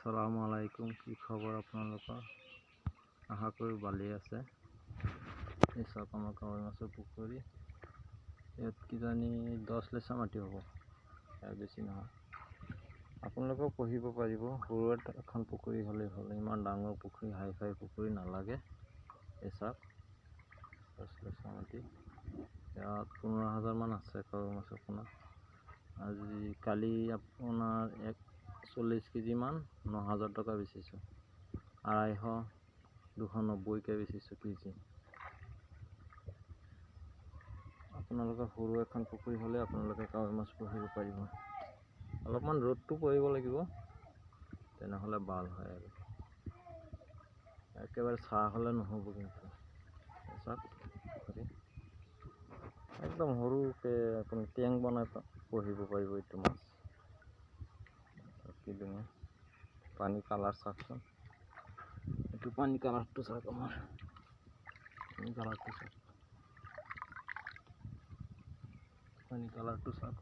আসসালামু আলাইকুম কি খবৰ আপোনালোকৰ আশা কৰোঁ ভালেই আছে। এই চাওক আমাৰ কাৱৈ মাছৰ পুখুৰী ইয়াত কিজানি দহ লিটাৰ মাটি হ'ব ইয়াৰ বেছি নহয় আপোনালোকেও পঢ়িব পাৰিব। এটা এখন পুখুৰী হ'লেই হ'ল। ইমান ডাঙৰ পুখুৰী হাই ফাই পুখুৰী নালাগে। এই চাওক দহ লিটাৰ মাটি। ইয়াত পোন্ধৰ হাজাৰমান আছে কাৱৈ মাছৰ পোনা আজি কালি আপোনাৰ এক চল্লিছ কেজিমান ন হাজাৰ টকা বেচিছোঁ। আঢ়াইশ দুশ নব্বৈকৈ বেচিছোঁ কেজি। আপোনালোকৰ সৰু এখন পুখুৰী হ'লে আপোনালোকে কাৱৈ মাছ পুহিব পাৰিব। অলপমান ৰ'দটো পৰিব লাগিব তেনেহ'লে ভাল হয় আৰু। একেবাৰে চাহ হ'লে নহ'ব কিন্তু। একদম সৰুকৈ কি ধুনীয়া পানী কালাৰ চাওকচোন এইটো পানী কালাৰটো চাওক আমাৰ পানী কালাৰটো চাওক পানী কালাৰটো চাওক